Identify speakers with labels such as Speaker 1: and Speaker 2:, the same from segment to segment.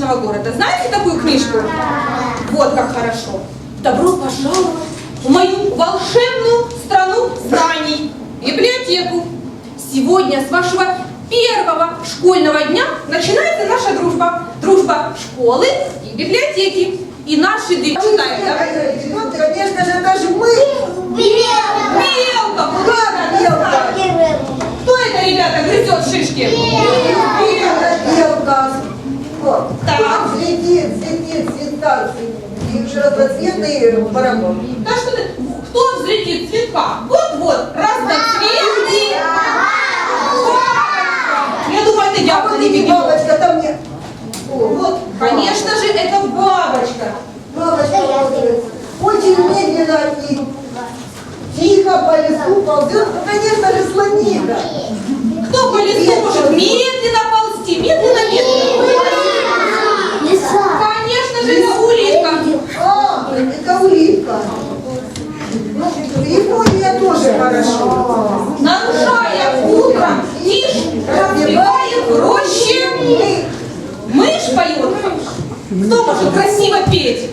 Speaker 1: Цветочного города. Знаете такую книжку? Вот как хорошо. Добро пожаловать в мою волшебную страну знаний, библиотеку. Сегодня с вашего первого школьного дня начинается наша дружба. Дружба школы и библиотеки. И наши.
Speaker 2: Ну, конечно же, даже мы.
Speaker 1: Мелко,
Speaker 2: Ладно, мелко.
Speaker 1: Кто это, ребята, грызет шишки?
Speaker 2: Белка. Вот.
Speaker 1: Так.
Speaker 2: Взлетит, взлетит, цветка. И уже разноцветный барабан.
Speaker 1: Да что ты, кто взлетит цветка? Вот-вот, разноцветный. Я думаю, это
Speaker 2: А
Speaker 1: дьявол
Speaker 2: вот
Speaker 1: не
Speaker 2: бабочка там мне. О,
Speaker 1: Вот, конечно же, это бабочка.
Speaker 2: Бабочка. Очень медленно и тихо по лесу ползет. Ну, конечно же, слоника.
Speaker 1: Кто по лесу может медленно ползти? Медленно-медленно. Конечно же, это улитка.
Speaker 2: А, это улитка. Ну, Япония тоже хорошо.
Speaker 1: Нарушая утром тишь, разбивает в роще. Мышь поет. Кто может красиво петь?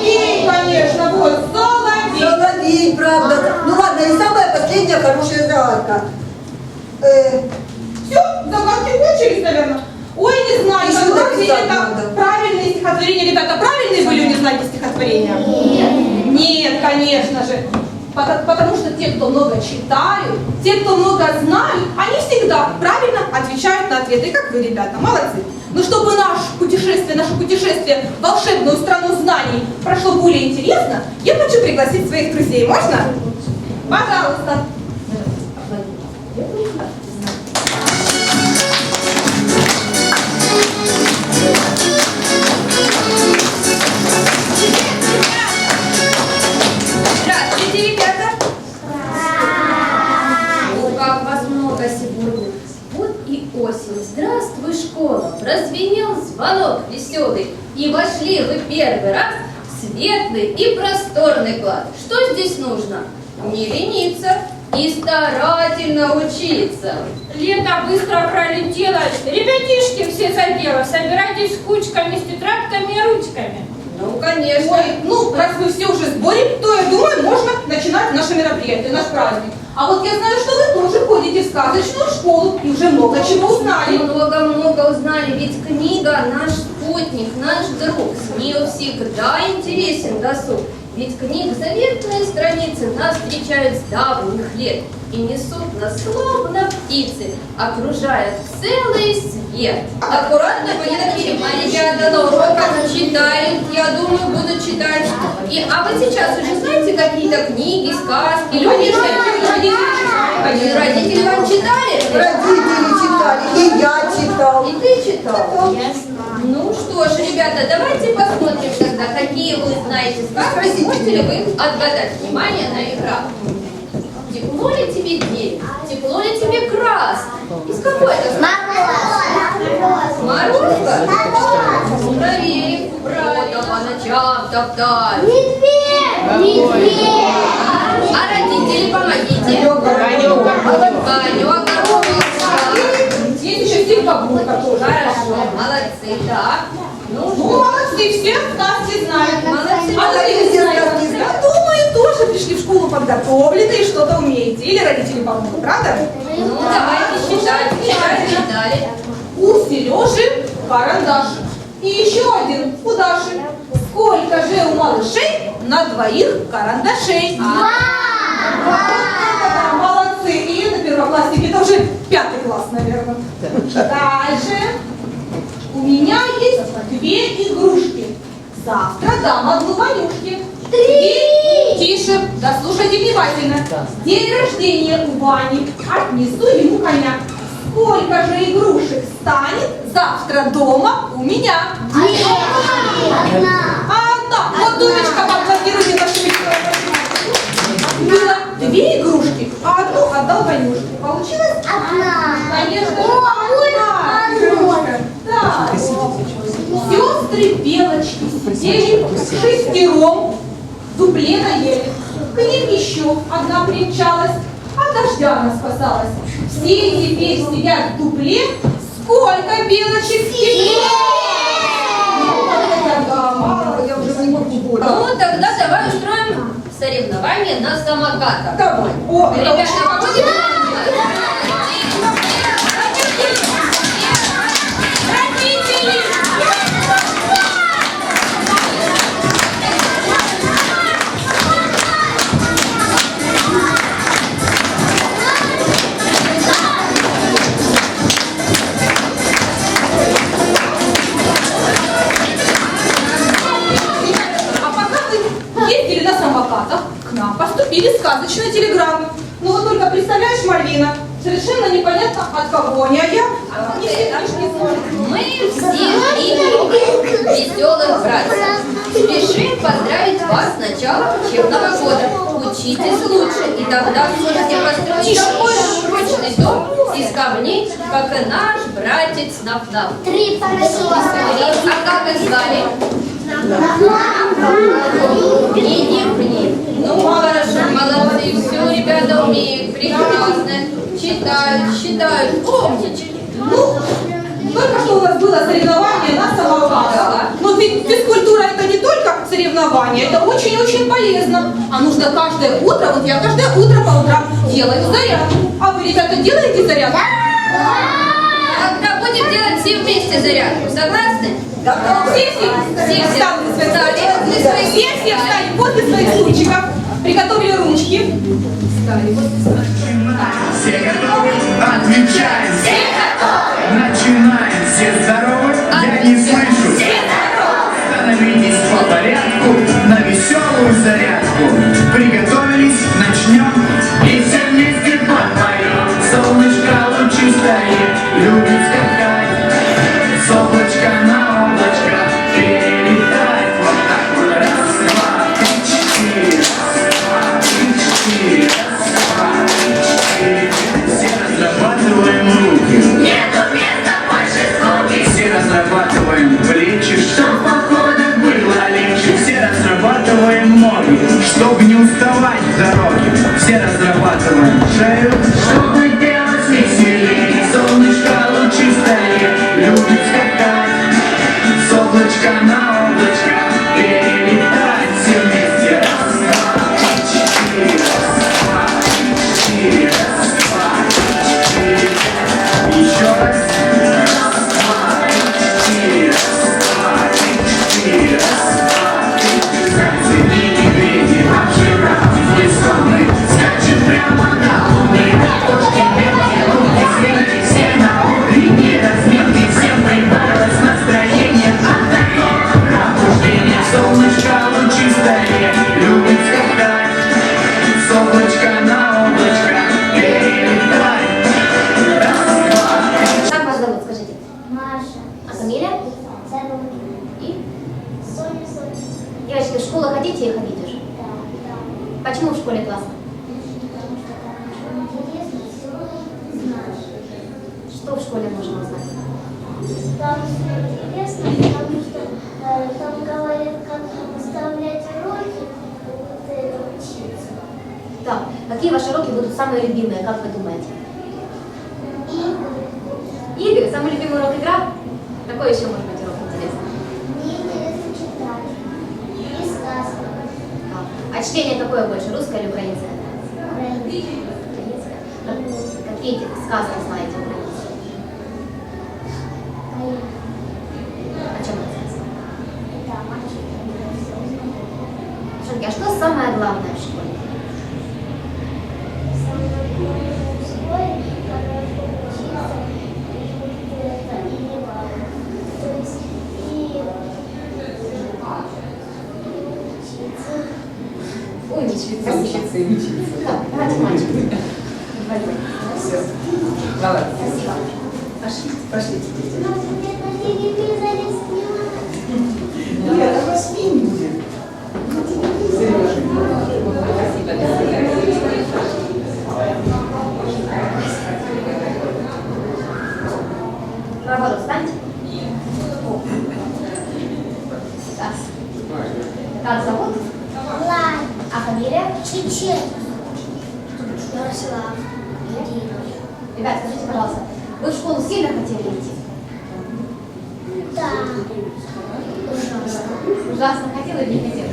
Speaker 1: Пей, конечно, вот, соловей.
Speaker 2: Соловей, правда. Ну ладно, и последняя хорошая загадка. Э,
Speaker 1: Все, загадки кончились, наверное. Ой, не знаю,
Speaker 2: Еще
Speaker 1: разве
Speaker 2: написать
Speaker 1: это
Speaker 2: надо.
Speaker 1: правильные стихотворения, ребята, правильные были у Незнайки стихотворения? Нет. Нет, конечно же. Пото- Потому что те, кто много читают, те, кто много знают, они всегда правильно отвечают на ответы. И как вы, ребята, молодцы. Но чтобы наше путешествие, наше путешествие в волшебную страну знаний прошло более интересно, я хочу пригласить своих друзей. Можно? Пожалуйста.
Speaker 3: Светлый и просторный класс. Что здесь нужно? Не лениться и старательно учиться.
Speaker 4: Лето быстро пролетело. Ребятишки все за дело. Собирайтесь кучками с тетрадками и ручками.
Speaker 3: Ну, конечно.
Speaker 1: Ой, ну, раз вы все уже в сборе, то, я думаю, можно начинать наше мероприятие, наш праздник. А вот я знаю, что вы тоже ходите в сказочную школу и уже много чего узнали.
Speaker 3: Много-много узнали, ведь книга наш спутник, наш друг. С нее всегда интересен досуг. Ведь книг заветные страницы нас встречают с давних лет и несут нас словно птицы, окружая целый свет. Аккуратно поедете, ребята на уроках читают, я думаю, будут читать. И, а вы сейчас уже знаете какие-то книги, сказки, люди, родители читали? Родители вам читали?
Speaker 2: родители читали, и я читал.
Speaker 3: И ты читал? Ну что ж, ребята, давайте посмотрим тогда, какие вы знаете сказки. Можете ли вы отгадать? Внимание на экран. Тепло ли тебе день? Тепло ли тебе крас? Из какой это сказки? Морозко? Проверим. Правильно, по ночам топтать. А родители, помогите. Конек, коровка.
Speaker 1: Есть еще симпабурка тоже.
Speaker 3: Хорошо, молодцы, так. Ну
Speaker 1: Ну, молодцы, все сказки знают.
Speaker 3: Молодцы,
Speaker 1: А
Speaker 2: молодцы, все сказки знают.
Speaker 1: думаю, тоже пришли в школу подготовленные и что-то умеете. Или родители помогут, правда?
Speaker 3: ну давайте считать, считать читали.
Speaker 1: У Сережи карандаш. И еще один у Даши. Сколько же у малышей на двоих карандашей? Вот это да, молодцы. И на первокласснике, это уже пятый класс, наверное. Дальше. У меня есть две игрушки. Завтра дам одну Ванюшке. Три. Тише, да слушайте внимательно. День рождения у Вани. Отнесу ему коня. Сколько же игрушек станет завтра дома у меня? Одна. Вот Дунечка, поаплодируйте нашему Было две игрушки, а одну отдал Ванюшке. Получилось? Конечно. одна игрушка. Да. Сестры белочки сидели шестером дупле наели. К ним еще одна примчалась, от дождя она спасалась. Все теперь сидят в дупле, сколько белочек.
Speaker 2: Ну, тогда я.
Speaker 3: Ну, тогда давай устроим соревнование на самокатах.
Speaker 2: Давай. О,
Speaker 3: Ребята, будем
Speaker 1: знаю.
Speaker 3: Мы все три веселых братья. Спешим поздравить вас с началом учебного года. Учитесь лучше, и тогда сможете построить такой же прочный дом из камней, как и наш братец Нафнаф.
Speaker 5: Три парашюта.
Speaker 3: А как их звали? И Ниф-Ниф. Ну, хорошо, молодцы, все ребята умеют, прекрасно. Читают, считают, умнички.
Speaker 1: Только что у нас было соревнование на самокатах. Но ведь физкультура это не только соревнование, это очень-очень полезно. А нужно каждое утро, вот я каждое утро по утрам делаю зарядку. А вы, ребята, делаете зарядку?
Speaker 3: Тогда будем делать все вместе зарядку, согласны?
Speaker 1: Все, все,
Speaker 3: Все, все.
Speaker 1: встали
Speaker 3: Встали
Speaker 1: Все, все встали возле своих стульчиков. Приготовили ручки.
Speaker 6: Все готовы? Отвечаем! Все готовы! Начинаем! Все
Speaker 7: Что
Speaker 5: в школе можно узнать?
Speaker 7: Там интересно, потому что э, там говорят, как выставлять уроки, вот это учиться.
Speaker 5: Так, какие ваши уроки будут самые любимые, как вы думаете?
Speaker 7: И
Speaker 5: Игры? Самый любимый урок игра? Какой еще может быть урок интересный?
Speaker 7: мне интересно читать. И сказки.
Speaker 5: Так. А чтение какое больше, русское или украинское? Украинское. Как- Какие сказки знаете украинские? О чем это сказка?
Speaker 7: Это мальчик.
Speaker 5: Девчонки, а что самое главное в школе?
Speaker 7: Самое главное в школе хорошо учиться и это и не важно. То есть и учиться.
Speaker 2: И учиться.
Speaker 5: Давайте мальчик.
Speaker 2: Все. Давай.
Speaker 5: Спасибо.
Speaker 2: Пошли. Пошли.
Speaker 7: Ну, тебе на телевизоре снимают.
Speaker 2: Ну, я вас не
Speaker 5: Наоборот, встаньте. Так. Как зовут?
Speaker 7: Ладно. Вообще, Ярослав, Дина.
Speaker 5: Ребят, скажите, пожалуйста, вы в школу сильно хотели идти?
Speaker 7: Да. Ужасно.
Speaker 5: Ужасно хотела или не хотела?